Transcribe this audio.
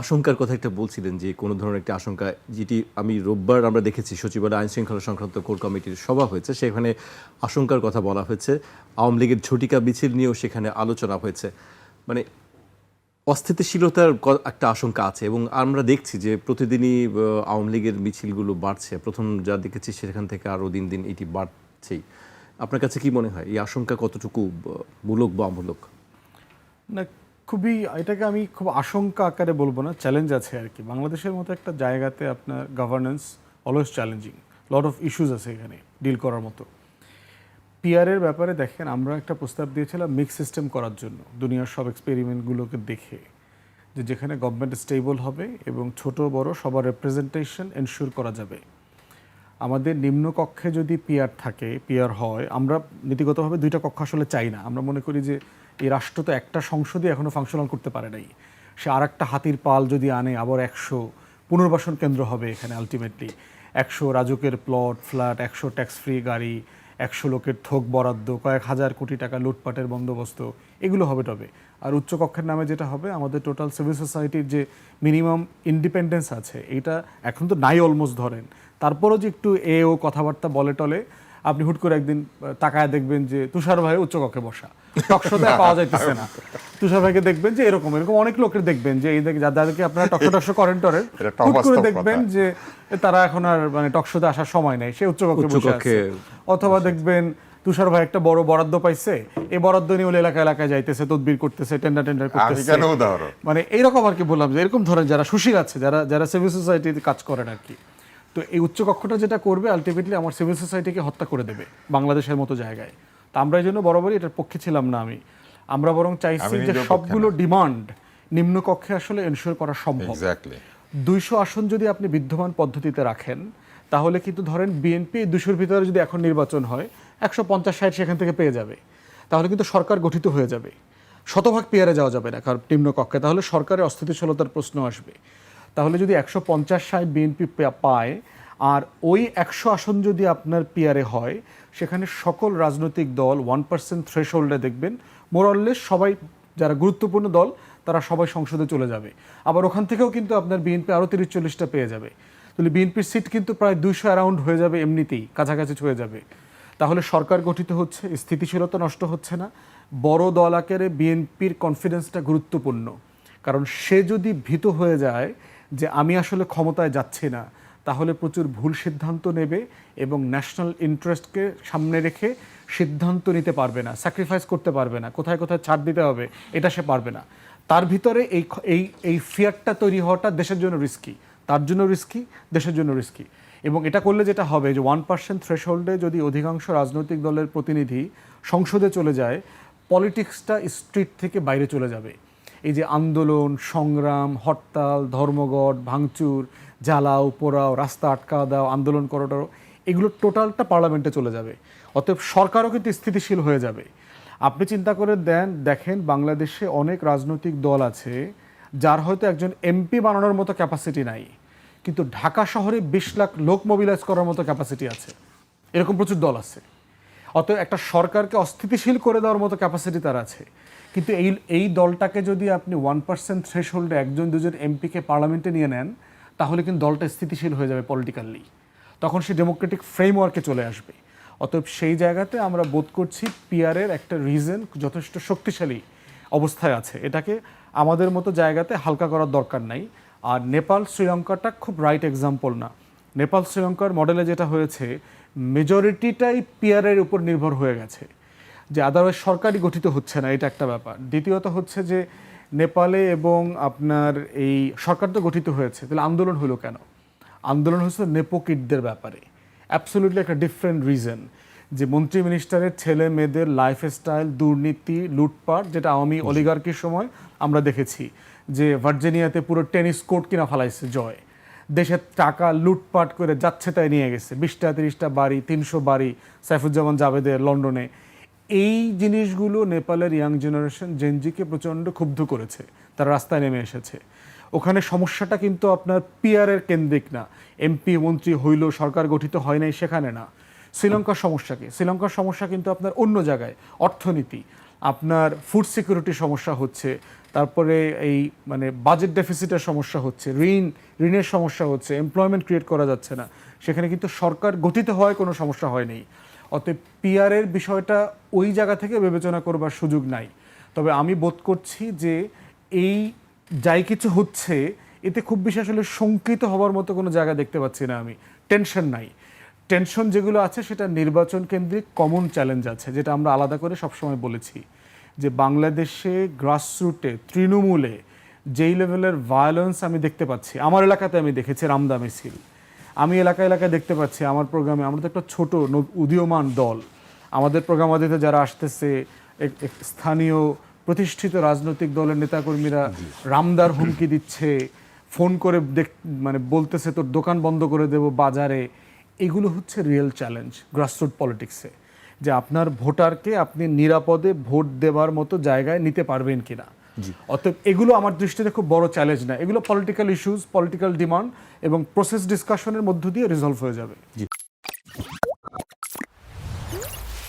আশঙ্কার কথা একটা বলছিলেন যে কোনো ধরনের একটা আশঙ্কা, যেটি আমি রোববার আমরা দেখেছি, সচিবালয় আইন শৃঙ্খলা সংক্রান্ত কোর কমিটির সভা হয়েছে, সেখানে আশঙ্কার কথা বলা হয়েছে। আওয়ামী লীগের ঝটিকা মিছিল নিয়েও সেখানে আলোচনা হয়েছে। মানে অস্থিতিশীলতার একটা আশঙ্কা আছে এবং আমরা দেখছি যে প্রতিদিনই আওয়ামী লীগের মিছিলগুলো বাড়ছে। প্রথম যা দেখেছি সেখান থেকে আরও দিন দিন এটি বাড়ছেই। আপনার কাছে কি মনে হয়? এই আশঙ্কা কতটুকু মূলক বা অমূলক? না খুবই, এটাকে আমি খুব আশঙ্কা আকারে বলব না চ্যালেঞ্জ আছে আর কি। বাংলাদেশের মতো একটা জায়গাতে আপনার governance always challenging lot of issues আছে এখানে ডিল করার মতো। পিআরের ব্যাপারে দেখেন, আমরা একটা প্রস্তাব দিয়েছিলাম মিক্স সিস্টেম করার জন্য, দুনিয়ার সব এক্সপেরিমেন্টগুলোকে দেখে। যে যেখানে গভর্নমেন্ট স্টেবল হবে এবং ছোট বড় সবার রিপ্রেজেন্টেশন এনশিওর করা যাবে। আমাদের নিম্ন কক্ষে যদি পিআর থাকে পিআর হয়, আমরা নীতিগতভাবে দুইটা কক্ষ আসলে চাই না। আমরা মনে করি যে এই রাষ্ট্র তো একটা সংসদে এখনও ফাংশনাল করতে পারে নাই। সে আর একটা হাতির পাল যদি আনে, আবার একশো পুনর্বাসন কেন্দ্র হবে এখানে আলটিমেটলি একশো রাজকের প্লট ফ্ল্যাট একশো ট্যাক্স ফ্রি গাড়ি, একশো লোকের থোক বরাদ্দ, কয়েক হাজার কোটি টাকা লুটপাটের বন্দোবস্ত, এগুলো হবে তবে। আর উচ্চকক্ষের নামে যেটা হবে, আমাদের টোটাল সিভিল সোসাইটির যে মিনিমাম ইন্ডিপেন্ডেন্স আছে এটা এখন তো নাই অলমোস্ট ধরেন। তারপরও যে একটু এ ও কথাবার্তা বলে টলে আপনি হুট করে একদিন তাকায় দেখবেন যে তুষার ভাই উচ্চকক্ষে বসা। টকশোতে পাওয়া যাইতেছে না। তুষার ভাইকে দেখবেন যে এরকম এরকম অনেক লোকের দেখবেন যে এই দেখ- যাদেরকে আপনারা টকশো টকশো করেন টরেন হুট করে দেখবেন যে তারা এখন আর মানে টকশোতে আসার সময় নেই সে উচ্চকক্ষে বসে আছে। অথবা দেখবেন তুষার ভাই একটা বড় বরাদ্দ পাইছে এই বরাদ্দ নিয়ে ওই এলাকা এলাকায় যাইতেছে তদবির করতেছে টেন্ডার টেন্ডার করতেছে। মানে এইরকম আর কি বললাম যে এরকম ধরেন যারা সুশীল আছে যারা যারা সিভিল সোসাইটিতে কাজ করেন আর কি। তো এই উচ্চ কক্ষটা যেটা করবে আলটিমেটলি আমার সিভিল সোসাইটিকে হত্যা করে দেবে বাংলাদেশের মতো জায়গায়। তা আমরা এই জন্য বরাবরই এটার পক্ষে ছিলাম না আমি। আমরা বরং চাইছি যে সবগুলো ডিমান্ড নিম্ন কক্ষে আসলে এনশিওর করা সম্ভব। দুইশো আসন যদি আপনি বিদ্যমান পদ্ধতিতে রাখেন তাহলে কিন্তু ধরেন বিএনপি দুশোর ভিতরে যদি এখন নির্বাচন হয় একশো পঞ্চাশ ষাট সেখান থেকে পেয়ে যাবে। তাহলে কিন্তু সরকার গঠিত হয়ে যাবে। শতভাগ পেয়ারে যাওয়া যাবে না কারণ নিম্ন কক্ষে। তাহলে সরকারের অস্থিতিশীলতার প্রশ্ন আসবে। তাহলে যদি একশো পঞ্চাশ ষাট বিএনপি পায়, আর ওই একশো আসন যদি আপনার পিয়ারে হয়, সেখানে সকল রাজনৈতিক দল ওয়ান পার্সেন্ট থ্রেশ হোল্ডে দেখবেন মোরললেস সবাই, যারা গুরুত্বপূর্ণ দল, তারা সবাই সংসদে চলে যাবে। আবার ওখান থেকেও কিন্তু আপনার বিএনপি আরও তিরিশ চল্লিশটা পেয়ে যাবে। তাহলে বিএনপির সিট কিন্তু প্রায় দুইশো অ্যারাউন্ড হয়ে যাবে এমনিতেই, কাছাকাছি হয়ে যাবে। তাহলে সরকার গঠিত হচ্ছে, স্থিতিশীলতা নষ্ট হচ্ছে না। বড় দল আকারে বিএনপির কনফিডেন্সটা গুরুত্বপূর্ণ। কারণ সে যদি ভীত হয়ে যায় যে আমি আসলে ক্ষমতায় যাচ্ছি না, তাহলে প্রচুর ভুল সিদ্ধান্ত নেবে এবং ন্যাশনাল ইন্টারেস্টকে সামনে রেখে সিদ্ধান্ত নিতে পারবে না স্যাক্রিফাইস করতে পারবে না, কোথায় কোথায় ছাড় দিতে হবে এটা সে পারবে না। তার ভিতরে এই এই এই ফিয়ারটা তৈরি হওয়াটা দেশের জন্য রিস্কি তার জন্য রিস্কি দেশের জন্য রিস্কি এবং এটা করলে যেটা হবে যে ওয়ান পার্সেন্ট থ্রেশহোল্ডে যদি অধিকাংশ রাজনৈতিক দলের প্রতিনিধি সংসদে চলে যায় পলিটিক্সটা স্ট্রিট থেকে বাইরে চলে যাবে। এই যে আন্দোলন, সংগ্রাম, হরতাল, ধর্মঘট, ভাঙচুর, জ্বালাও, পোড়াও, রাস্তা আটকা দাও, আন্দোলন করো এগুলো টোটালটা পার্লামেন্টে চলে যাবে। অতএব সরকারও কিন্তু স্থিতিশীল হয়ে যাবে। আপনি চিন্তা করে দেন, দেখেন বাংলাদেশে অনেক রাজনৈতিক দল আছে, যার হয়তো একজন এমপি বানানোর মতো ক্যাপাসিটি নাই, কিন্তু ঢাকা শহরে বিশ লাখ লোক মোবিলাইজ করার মতো ক্যাপাসিটি আছে। এরকম প্রচুর দল আছে। অতএব একটা সরকারকে অস্থিতিশীল করে দেওয়ার মতো ক্যাপাসিটি তার আছে। কিন্তু এই এই দলটাকে যদি আপনি ওয়ান পার্সেন্ট থ্রেশ হোল্ডে একজন, দুজন এমপিকে পার্লামেন্টে নিয়ে নেন, তাহলে কিন্তু দলটা স্থিতিশীল হয়ে যাবে পলিটিক্যালি তখন সে ডেমোক্রেটিক ফ্রেমওয়ার্কে চলে আসবে। অতএব সেই জায়গাতে আমরা বোধ করছি পিয়ারের একটা রিজন যথেষ্ট শক্তিশালী অবস্থায় আছে। এটাকে আমাদের মতো জায়গাতে হালকা করার দরকার নাই। আর নেপাল, শ্রীলঙ্কাটা খুব রাইট এক্সাম্পল না। নেপাল শ্রীলঙ্কার মডেলে যেটা হয়েছে মেজরিটিটাই পিয়ারের উপর নির্ভর হয়ে গেছে যে আদারওয়াইজ সরকারই গঠিত হচ্ছে না এটা একটা ব্যাপার। দ্বিতীয়ত হচ্ছে যে নেপালে এবং আপনার এই সরকার তো গঠিত হয়েছে তাহলে আন্দোলন হলো কেন? আন্দোলন হচ্ছে নেপোকিটদের ব্যাপারে। অ্যাবসোলিউটলি একটা ডিফারেন্ট রিজন যে মন্ত্রী মিনিস্টারের ছেলে মেয়েদের লাইফস্টাইল দুর্নীতি লুটপাট যেটা আওয়ামী অলিগার্কির সময় আমরা দেখেছি যে ভার্জিনিয়াতে পুরো টেনিস কোর্ট কিনা ফেলাইছে জয়। দেশের টাকা লুটপাট করে যাচ্ছে তাই নিয়ে গেছে। বিশটা, তিরিশটা বাড়ি, তিনশো বাড়ি সাইফুজ্জামান জাভেদের লন্ডনে। এই জিনিসগুলো নেপালের ইয়াং জেনারেশন জেনজিকে প্রচণ্ড ক্ষুব্ধ করেছে। তারা রাস্তায় নেমে এসেছে। ওখানে সমস্যাটা কিন্তু আপনার পিয়ারের কেন্দ্রিক না। এমপি মন্ত্রী হইল সরকার গঠিত হয় নাই সেখানে না। শ্রীলঙ্কার সমস্যা কি? শ্রীলঙ্কার সমস্যা কিন্তু আপনার অন্য জায়গায়। অর্থনীতি। আপনার ফুড সিকিউরিটির সমস্যা হচ্ছে, তারপরে এই মানে বাজেট ডেফিসিটের সমস্যা হচ্ছে, ঋণ, ঋণের সমস্যা হচ্ছে এমপ্লয়মেন্ট ক্রিয়েট করা যাচ্ছে না, সেখানে কিন্তু সরকার গঠিত হওয়ায় কোনো সমস্যা হয়নি অতএব পিআরের বিষয়টা ওই জায়গা থেকে বিবেচনা করবার সুযোগ নাই। তবে আমি বোধ করছি যে এই যাই কিছু হচ্ছে, এতে খুব বেশি আসলে শঙ্কিত হওয়ার মতো কোনো জায়গা দেখতে পাচ্ছি না আমি। টেনশন নাই। টেনশন যেগুলো আছে সেটা নির্বাচন কেন্দ্রিক কমন চ্যালেঞ্জ আছে যেটা আমরা আলাদা করে সবসময় বলেছি। যে বাংলাদেশে গ্রাসরুটে তৃণমূলে যেই লেভেলের ভায়োলেন্স আমি দেখতে পাচ্ছি আমার এলাকাতে আমি দেখেছি রামদা মিছিল। আমি এলাকা এলাকায় দেখতে পাচ্ছি আমার প্রোগ্রামে আমরা তো একটা ছোট উদীয়মান দল। আমাদের প্রোগ্রামাদিতে যারা আসতেছে স্থানীয় প্রতিষ্ঠিত রাজনৈতিক দলের নেতাকর্মীরা রামদার হুমকি দিচ্ছে ফোন করে দেখ মানে বলতেছে তোর দোকান বন্ধ করে দেব বাজারে। এগুলো হচ্ছে রিয়েল চ্যালেঞ্জ গ্রাসরুট পলিটিক্সে যে আপনার ভোটারকে আপনি নিরাপদে ভোট দেওয়ার মতো জায়গায় নিতে পারবেন কিনা। অতএব এগুলো আমার দৃষ্টিতে খুব বড় চ্যালেঞ্জ না। এগুলো পলিটিক্যাল ইস্যুস পলিটিক্যাল ডিমান্ড এবং প্রসেস ডিসকাশনের মধ্য দিয়ে রিজলভ হয়ে যাবে।